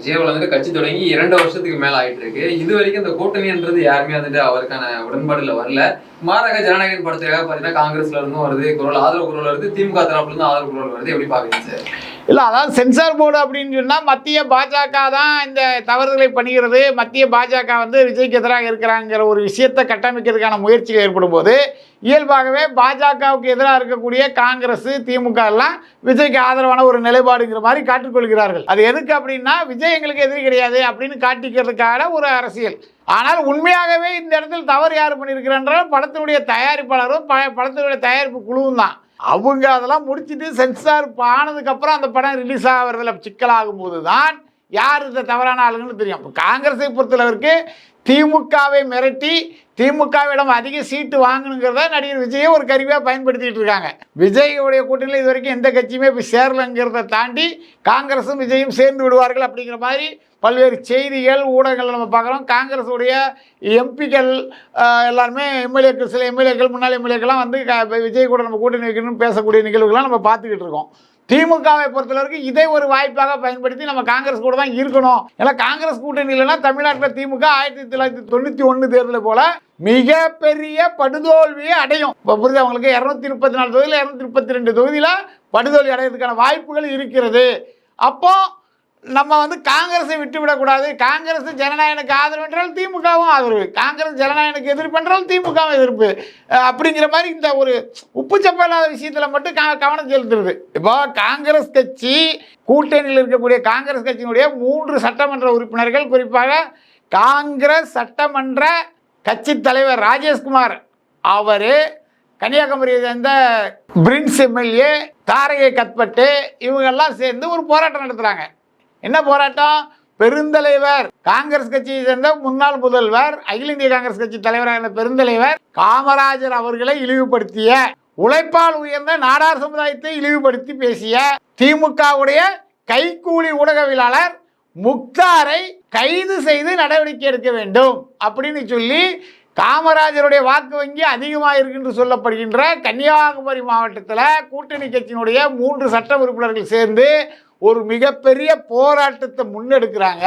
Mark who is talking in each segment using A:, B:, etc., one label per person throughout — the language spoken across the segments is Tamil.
A: விஜய் வந்துட்டு கட்சி தொடங்கி இரண்டு வருஷத்துக்கு மேல ஆயிட்டு இருக்கு இது வரைக்கும் இந்த கூட்டணின்றது யாருமே வந்துட்டு அவருக்கான உடன்பாடுல வரல. மாறாக ஜனநாயகன் படத்துக்காக பாத்தீங்கன்னா காங்கிரஸ்ல இருந்தும் வருது குரல் ஆதரவு குரல் வருது திமுக தரப்புல இருந்து ஆதரவு குரல் வருது. எப்படி பாக்குறீங்க சார்?
B: இல்லை அதாவது சென்சார் போர்டு அப்படின்னு சொன்னால் மத்திய பாஜக தான் இந்த தவறுகளை பண்ணுகிறது மத்திய பாஜக வந்து விஜய்க்கு எதிராக இருக்கிறாங்கிற ஒரு விஷயத்தை கட்டமைக்கிறதுக்கான முயற்சிகள் ஏற்படும் போது இயல்பாகவே பாஜகவுக்கு எதிராக இருக்கக்கூடிய காங்கிரஸ் திமுக எல்லாம் விஜய்க்கு ஆதரவான ஒரு நிலைப்பாடுங்கிற மாதிரி காட்டிக்கொள்கிறார்கள் அது எதுக்கு அப்படின்னா விஜய் எங்களுக்கு எதிரி கிடையாது அப்படின்னு காட்டிக்கிறதுக்கான ஒரு அரசியல். ஆனால் உண்மையாகவே இந்த இடத்தில் தவறு யார் பண்ணியிருக்கிறன்றால் படத்தினுடைய தயாரிப்பாளரும் ப- படத்தினுடைய தயாரிப்பு குழுவும் தான். அவங்க அதெல்லாம் முடிச்சுட்டு சென்சார் ஆனதுக்கப்புறம் அந்த படம் ரிலீஸ் ஆகிறதுல சிக்கலாகும் போது தான் யார் இந்த தவறான ஆளுங்கன்னு தெரியும். இப்போ காங்கிரஸை பொறுத்தளவிற்கு திமுகவை மிரட்டி திமுகவிடம் அதிக சீட்டு வாங்கணுங்கிறத நடிகர் விஜயை ஒரு கருவியாக பயன்படுத்திட்டு இருக்காங்க. விஜயோடைய கூட்டணியில் இது வரைக்கும் எந்த கட்சியுமே போய் சேரலைங்கிறத தாண்டி காங்கிரஸும் விஜயும் சேர்ந்து விடுவார்கள் அப்படிங்கிற மாதிரி பல்வேறு செய்திகள் ஊடகங்கள் நம்ம பார்க்குறோம். காங்கிரஸுடைய எம்பிக்கள் எல்லாருமே எம்எல்ஏக்கள் சில எம்எல்ஏக்கள் முன்னாள் எம்எல்ஏக்கள்லாம் வந்து க- விஜய் கூட நம்ம கூட்டணி வைக்கணும்னு பேசக்கூடிய நிகழ்வுகள்லாம் நம்ம பார்த்துக்கிட்டு இருக்கோம். திமுகவை பொறுத்தளவுக்கு இதை ஒரு வாய்ப்பாக பயன்படுத்தி நம்ம காங்கிரஸ் கூட தான் இருக்கணும். ஏன்னா காங்கிரஸ் கூட்டணி இல்லைன்னா தமிழ்நாட்டில் திமுக ஆயிரத்தி தொள்ளாயிரத்தி தொண்ணூற்றி ஒன்று தேர்தலை போல மிகப்பெரிய படுதோல்வியை அடையும். இப்போ புரியுது அவங்களுக்கு இரநூத்தி முப்பத்தி நாலு தொகுதியில் இரநூத்தி முப்பத்தி ரெண்டு தொகுதியில் படுதோல்வி அடையிறதுக்கான வாய்ப்புகள் இருக்கிறது. அப்போது நம்ம வந்து காங்கிரஸை விட்டு விடக்கூடாது காங்கிரஸ் ஜனநாயகனுக்கு ஆதரவு என்றால் திமுகவும் ஆதரவு. காங்கிரஸ் ஜனநாயகனுக்கு எதிர்ப்பு என்றால் திமுகவும் எதிர்ப்பு. அப்படிங்கிற மாதிரி இந்த ஒரு உப்பு இல்லாத விஷயத்தில் மட்டும் க கவனம் செலுத்துறது. இப்போ காங்கிரஸ் கட்சி கூட்டணியில் இருக்கக்கூடிய காங்கிரஸ் கட்சியினுடைய மூன்று சட்டமன்ற உறுப்பினர்கள் குறிப்பாக காங்கிரஸ் சட்டமன்ற கட்சி தலைவர் ராஜேஷ்குமார் அவர் கன்னியாகுமரியை சேர்ந்த பிரின்ஸ் எம்எல்ஏ தாரகை கத்பட்டு இவங்கெல்லாம் சேர்ந்து ஒரு போராட்டம் நடத்துகிறாங்க என்ன போராட்டம்? பெருந்தலைவர். காங்கிரஸ் கட்சியை சேர்ந்த முன்னாள் முதல்வர் அகில இந்திய காங்கிரஸ் கட்சி தலைவராக இருந்த பெருந்தலைவர் காமராஜர் அவர்களை இழிவுபடுத்திய உழைப்பால் உயர்ந்த நாடார் சமுதாயத்தை இழிவுபடுத்தி பேசிய திமுகவுடைய கைக்கூலி ஊடகவியலாளர் முக்தாரை கைது செய்து நடவடிக்கை எடுக்க வேண்டும் அப்படின்னு சொல்லி காமராஜருடைய வாக்கு வங்கி அதிகமாக இருக்குன்னு சொல்லப்படுகின்ற கன்னியாகுமரி மாவட்டத்தில் கூட்டணி கட்சியினுடைய மூன்று சட்ட உறுப்பினர்கள் சேர்ந்து ஒரு மிகப்பெரிய போராட்டத்தை முன்னெடுக்கிறாங்க.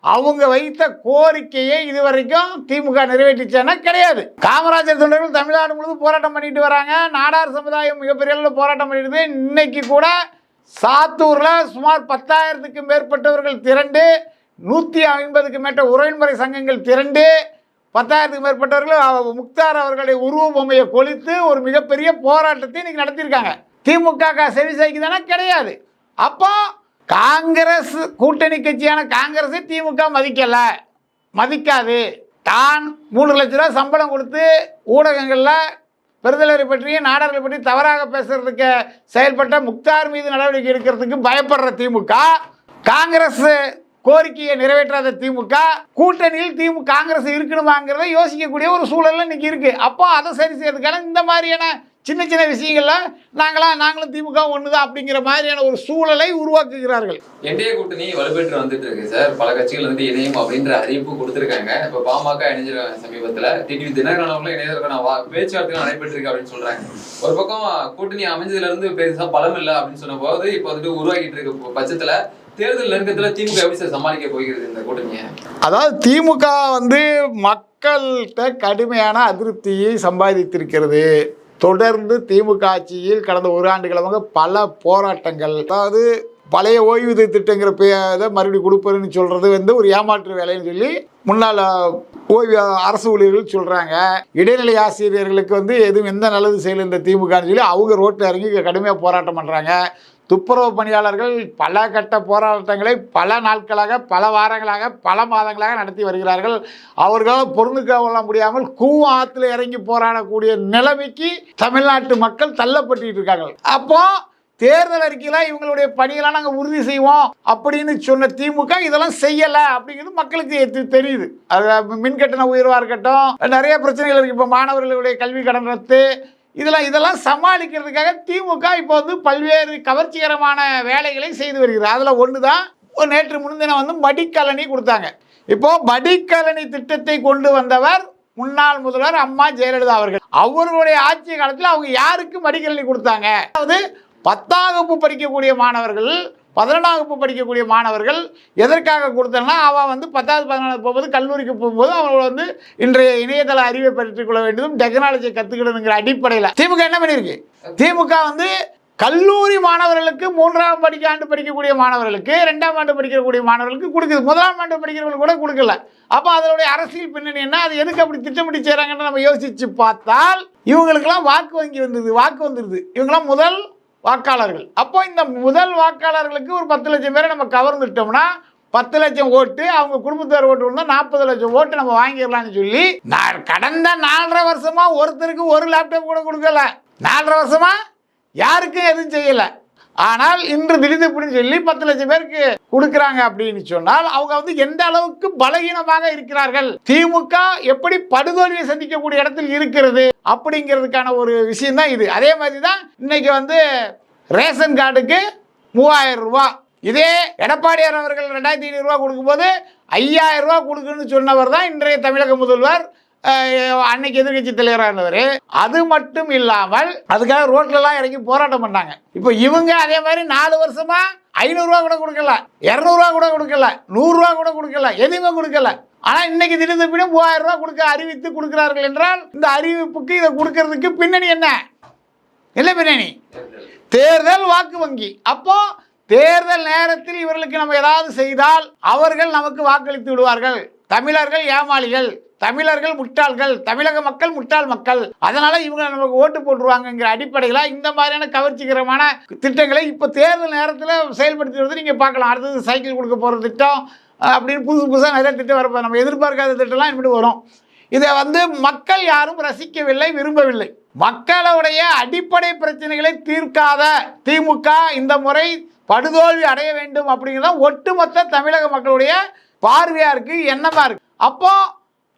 B: அவங்க வைத்த கோரிக்கையை இதுவரைக்கும் திமுக நிறைவேற்றிச்சேன்னா கிடையாது. காமராஜர் தொண்டர்கள் தமிழ்நாடு முழுவதும் போராட்டம் பண்ணிட்டு வராங்க. நாடார் சமுதாயம் மிகப்பெரிய அளவில் போராட்டம் பண்ணிட்டு இன்னைக்கு கூட சாத்தூரில் சுமார் பத்தாயிரத்துக்கு மேற்பட்டவர்கள் திரண்டு நூற்றி ஐம்பதுக்கு மேற்ற உறவின்முறை சங்கங்கள் திரண்டு பத்தாயிரத்துக்கு மேற்பட்டவர்கள் அவ- முக்தார் அவர்களுடைய உருவ பொம்மையை கொளித்து ஒரு மிகப்பெரிய போராட்டத்தை இன்னைக்கு நடத்தியிருக்காங்க. திமுக செவி சாய்க்குதானா? கிடையாது. அப்போ காங்கிரஸ் கூட்டணி கட்சியான காங்கிரஸை திமுக மதிக்கலை. மதிக்காது. தான் மூணு லட்ச ரூபா சம்பளம் கொடுத்து ஊடகங்களில் பெருதலரை பற்றியும் நாடார்களை பற்றி தவறாக பேசுறதுக்கு செயல்பட்ட முக்தார் மீது நடவடிக்கை எடுக்கிறதுக்கு பயப்படுற திமுக காங்கிரஸ் கோரிக்கையை நிறைவேற்றாத திமுக கூட்டணியில் திமுக காங்கிரஸ் இருக்கணுமாங்கிறத யோசிக்கக்கூடிய ஒரு சூழல் இன்னைக்கு இருக்கு. அப்போ அதை சரி செய்யறதுக்கான இந்த மாதிரியான சின்ன சின்ன விஷயங்கள்ல நாங்களாம் நாங்களும் திமுக ஒண்ணுதான் அப்படிங்கிற மாதிரியான ஒரு சூழலை உருவாக்குகிறார்கள்.
A: என்டிஏ கூட்டணி வலுப்பெற்று வந்துட்டு இருக்கு சார். பல கட்சிகள் வந்து இணையும் அப்படின்ற அறிவிப்பு கொடுத்திருக்காங்க. இப்ப பாமக இணைஞ்சிருக்காங்க சமீபத்துல டிடிவி தினகரனவங்களும் இணையதற்கான வா- பேச்சுவார்த்தைகள் நடைபெற்று இருக்கு அப்படின்னு சொல்றாங்க. ஒரு பக்கம் கூட்டணி அமைஞ்சதுல இருந்து பெருசா பலம் இல்ல அப்படின்னு சொன்ன போது இப்ப வந்துட்டு உருவாக்கிட்டு இருக்க பட்சத்துல தேர்தல் நெருக்கத்துல திமுக எப்படி சார் சமாளிக்க போகிறது இந்த கூட்டணியை?
B: அதாவது திமுக வந்து மக்கள்கிட்ட கடுமையான அதிருப்தியை சம்பாதித்திருக்கிறது. தொடர்ந்து திமுக ஆட்சியில் கடந்த ஒரு ஆண்டு காலமாக பல போராட்டங்கள். அதாவது பழைய ஓய்வூதிய திட்டங்கிற பேரை மறுபடியும் கொடுப்பதுன்னு சொல்கிறது வந்து ஒரு ஏமாற்று வேலைன்னு சொல்லி முன்னால் ஓய்வு அரசு ஊழியர்கள் சொல்கிறாங்க இடைநிலை ஆசிரியர்களுக்கு வந்து எதுவும் எந்த நல்லது செய்யல இந்த திமுகன்னு சொல்லி அவங்க ரோட்டில் இறங்கி கடுமையாக போராட்டம் பண்ணுறாங்க துப்புரவு பணியாளர்கள் பல கட்ட போராட்டங்களை பல நாட்களாக பல வாரங்களாக பல மாதங்களாக நடத்தி வருகிறார்கள். அவர்களால் பொருந்துக்க கொள்ள முடியாமல் கூ ஆற்றுல இறங்கி போராடக்கூடிய நிலைமைக்கு தமிழ்நாட்டு மக்கள் தள்ளப்பட்டு இருக்காங்க அப்போ தேர்தல் அறிக்கையில் இவங்களுடைய பணியெல்லாம் நாங்கள் உறுதி செய்வோம் அப்படின்னு சொன்ன திமுக இதெல்லாம் செய்யலை அப்படிங்கிறது மக்களுக்கு தெரியுது. அது மின்கட்டண உயர்வாக இருக்கட்டும் நிறைய பிரச்சனைகள் இருக்குது இப்போ மாணவர்களுடைய கல்வி கடன் ரத்து இதெல்லாம் இதெல்லாம் சமாளிக்கிறதுக்காக திமுக இப்போ வந்து பல்வேறு கவர்ச்சிகரமான வேலைகளை செய்து வருகிறது. அதில் ஒன்று தான் ஒரு நேற்று முன்தினம் வந்து மடிக்கலனி கொடுத்தாங்க. இப்போ மடிக்கலனி திட்டத்தை கொண்டு வந்தவர் முன்னாள் முதல்வர் அம்மா ஜெயலலிதா அவர்கள். அவர்களுடைய ஆட்சி காலத்தில் அவங்க யாருக்கு மடிக்கலனி கொடுத்தாங்க? அதாவது பத்தாம் வகுப்பு படிக்கக்கூடிய மாணவர்கள் பதினொன்றாம் வகுப்பு படிக்கக்கூடிய மாணவர்கள் எதற்காக கொடுத்தனா அவன் வந்து பத்தாவது பதினாலு போகும்போது கல்லூரிக்கு போகும்போது அவன் வந்து இன்றைய இணையதள அறிவை பெற்றுக்கொள்ள வேண்டியதும் டெக்னாலஜியை கற்றுக்கணுங்கிற அடிப்படையில் திமுக என்ன பண்ணியிருக்கு? திமுக வந்து கல்லூரி மாணவர்களுக்கு மூன்றாம் படிக்க ஆண்டு படிக்கக்கூடிய மாணவர்களுக்கு ரெண்டாம் ஆண்டு படிக்கக்கூடிய மாணவர்களுக்கு கொடுக்குது. முதலாம் ஆண்டு படிக்கிறவங்களுக்கு கூட கொடுக்கல. அப்போ அதனுடைய அரசியல் பின்னணி என்ன? அது எதுக்கு அப்படி திட்டமிட்டு செய்கிறாங்கன்னு நம்ம யோசிச்சு பார்த்தால் இவங்களுக்கெல்லாம் வாக்கு வங்கி வந்தது வாக்கு வந்துடுது இவங்கெல்லாம் முதல் வாக்காளர்கள். அப்போ இந்த முதல் வாக்காளர்களுக்கு ஒரு பத்து லட்சம் பேரை நம்ம கவர்ந்துட்டோம்னா பத்து லட்சம் ஓட்டு அவங்க குடும்பத்தார் ஓட்டு இருந்தால் நாற்பது லட்சம் ஓட்டு நம்ம வாங்கிடலாம்னு சொல்லி நான் கடந்த நாலரை வருஷமா ஒருத்தருக்கு ஒரு லேப்டாப் கூட கொடுக்கல. நாலரை வருஷமா யாருக்கும் எதுவும் செய்யலை. ஆனால் இன்று திடீர்னு சொல்லி பத்து லட்சம் பேருக்கு கொடுக்குறாங்க அப்படின்னு சொன்னால் அவங்க வந்து எந்த அளவுக்கு பலகீனமாக இருக்கிறார்கள்? திமுக எப்படி படுதோல்வியை சந்திக்கக்கூடிய இடத்தில் இருக்கிறது அப்படிங்கிறதுக்கான ஒரு விஷயம் தான் இது. அதே மாதிரி தான் இன்னைக்கு வந்து ரேஷன் கார்டுக்கு மூவாயிரம் ரூபா. இதே எடப்பாடியார் அவர்கள் ரெண்டாயிரத்தி ஐநூறுரூவா கொடுக்கும்போது ஐயாயிரம் ரூபா கொடுக்குன்னு சொன்னவர் தான் இன்றைய தமிழக முதல்வர். அன்னைக்கு எதிர்கட்சி தலைவராக இருந்தவர். அது மட்டும் இல்லாமல் அதுக்காக ரோட்லலாம் இறங்கி போராட்டம் பண்ணாங்க. இப்போ இவங்க அதே மாதிரி நாலு வருஷமா ஐநூறுரூவா கூட கொடுக்கல. இரநூறுவா கூட கொடுக்கல. நூறுரூவா கூட கொடுக்கல. எதுவுமே கொடுக்கல. ஆனால் இன்னைக்கு திடீர்னு பின்னும் மூவாயிரம் ரூபா கொடுக்க அறிவித்து கொடுக்கிறார்கள் என்றால் இந்த அறிவிப்புக்கு இதை கொடுக்கறதுக்கு பின்னணி என்ன? இல்லை பின்னணி? தேர்தல் வாக்கு வங்கி. அப்போ தேர்தல் நேரத்தில் இவர்களுக்கு நம்ம ஏதாவது செய்தால் அவர்கள் நமக்கு வாக்களித்து விடுவார்கள். தமிழர்கள் ஏமாளிகள். தமிழர்கள் முட்டாள்கள் தமிழக மக்கள் முட்டாள் மக்கள். அதனால இவங்க நமக்கு ஓட்டு போட்டுருவாங்கங்கிற அடிப்படையில் இந்த மாதிரியான கவர்ச்சிகரமான திட்டங்களை இப்போ தேர்தல் நேரத்தில் செயல்படுத்தி வந்து நீங்கள் பார்க்கலாம். அடுத்தது சைக்கிள் கொடுக்க போகிற திட்டம் அப்படின்னு புதுசு புதுசாக நிறைய திட்டம் வரப்போ நம்ம எதிர்பார்க்காத திட்டம்லாம் இப்படி வரும். இதை வந்து மக்கள் யாரும் ரசிக்கவில்லை விரும்பவில்லை. மக்களுடைய அடிப்படை பிரச்சனைகளை தீர்க்காத திமுக இந்த முறை படுதோல்வி அடைய வேண்டும் அப்படிங்கிறது ஒட்டுமொத்த தமிழக மக்களுடைய பார்வையாக இருக்குது என்னமாக இருக்குது அப்போது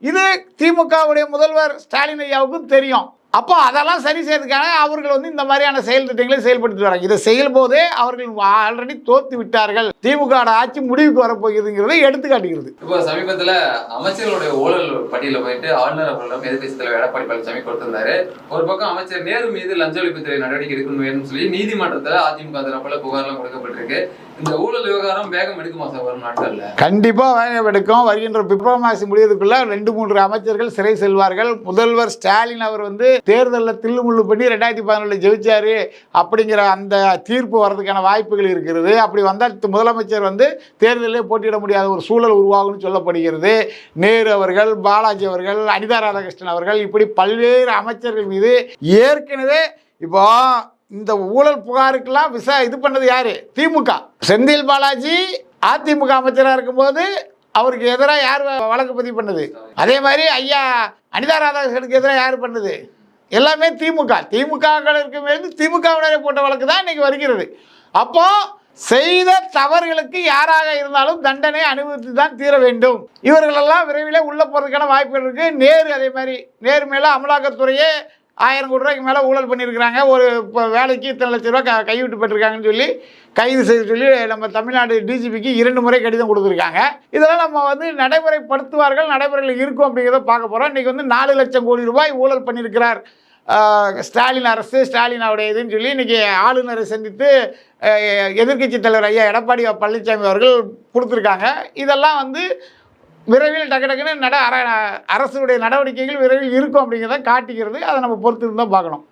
B: இது திமுகவுடைய முதல்வர் ஸ்டாலின் ஐயாவுக்கும் தெரியும். அப்போ அதெல்லாம் சரி செய்யறதுக்காக அவர்கள் வந்து இந்த மாதிரியான செயல் திட்டங்களை செயல்படுத்தி வராங்க. இதை செய்யும் போதே அவர்கள் ஆல்ரெடி தோத்து விட்டார்கள். திமுக ஆட்சி முடிவுக்கு வரப்போகுதுங்கிறதை எடுத்து காட்டுகிறது.
A: இப்போ சமீபத்துல அமைச்சர்களுடைய ஊழல் பட்டியல போயிட்டு ஆளுநர் அவர்களிடம் எதிர்க்கட்சி தலைவர் எடப்பாடி பழனிசாமி கொடுத்திருந்தாரு. ஒரு பக்கம் அமைச்சர் நேரு மீது லஞ்ச ஒழிப்புத்துறை நடவடிக்கை எடுக்கணும் வேணும்னு சொல்லி நீதிமன்றத்துல அதிமுக தரப்புல புகார்லாம் கொடுக்கப்பட்டிருக்கு. இந்த ஊழல் விவகாரம் வேகம் எடுக்குமா சார் வரும் நாட்கள்ல?
B: கண்டிப்பாக வேகம் எடுக்கும். வருகின்ற பிப்ரவரி மாதம் முடியறதுக்குள்ள ரெண்டு மூன்று அமைச்சர்கள் சிறை செல்வார்கள். முதல்வர் ஸ்டாலின் அவர் வந்து தேர்தலில் தில்லுமுள்ளு பண்ணி ரெண்டாயிரத்தி பதினொன்றில் ஜெயிச்சாரு அப்படிங்கிற அந்த தீர்ப்பு வர்றதுக்கான வாய்ப்புகள் இருக்கிறது. அப்படி வந்தால் முதலமைச்சர் வந்து தேர்தலில் போட்டியிட முடியாத ஒரு சூழல் உருவாகும்னு சொல்லப்படுகிறது. நேரு அவர்கள் பாலாஜி அவர்கள் அனிதா ராதாகிருஷ்ணன் அவர்கள் இப்படி பல்வேறு அமைச்சர்கள் மீது ஏற்கனவே இப்போ இந்த ஊழல் புகாருக்கெல்லாம் விசா இது பண்ணது யாரு? திமுக. செந்தில் பாலாஜி அதிமுக அமைச்சராக இருக்கும்போது அவருக்கு எதிராக யார் வழக்கு பதிவு பண்ணது? அதே மாதிரி ஐயா அனிதா ராதாகிருஷ்ணனுக்கு எதிராக யார் பண்ணது? எல்லாமே திமுக. திமுக திமுகவினரை போட்ட வழக்கு தான் இன்னைக்கு வருகிறது. அப்போ செய்த தவறுகளுக்கு யாராக இருந்தாலும் தண்டனை அனுபவித்து தான் தீர வேண்டும். இவர்களெல்லாம் விரைவில் உள்ள போகிறதுக்கான வாய்ப்புகள் இருக்குது நேரு அதே மாதிரி நேரு மேலே அமலாக்கத்துறையே ஆயிரம் கோடி ரூபாய்க்கு மேலே ஊழல் பண்ணியிருக்கிறாங்க. ஒரு இப்போ வேலைக்கு இத்தனை லட்ச ரூபா க கைவிட்டு சொல்லி கைது செய்ய சொல்லி நம்ம தமிழ்நாடு டிஜிபிக்கு இரண்டு முறை கடிதம் கொடுத்துருக்காங்க. இதெல்லாம் நம்ம வந்து நடைமுறைப்படுத்துவார்கள் நடைமுறையில் இருக்கும் அப்படிங்கிறத பார்க்க போகிறோம் இன்றைக்கி வந்து நாலு லட்சம் கோடி ரூபாய் ஊழல் பண்ணியிருக்கிறார் ஸ்டாலின் அரசு ஸ்டாலின் அவருடைய இதுன்னு சொல்லி இன்றைக்கி ஆளுநரை சந்தித்து எதிர்க்கட்சி தலைவர் ஐயா எடப்பாடி பழனிசாமி அவர்கள் கொடுத்துருக்காங்க. இதெல்லாம் வந்து விரைவில் டக்கு டக்குன்னு நட அர அரசுடைய நடவடிக்கைகள் விரைவில் இருக்கும் அப்படிங்கிறத காட்டிக்கிறது. அதை நம்ம பொறுத்து இருந்தால் பார்க்கணும்.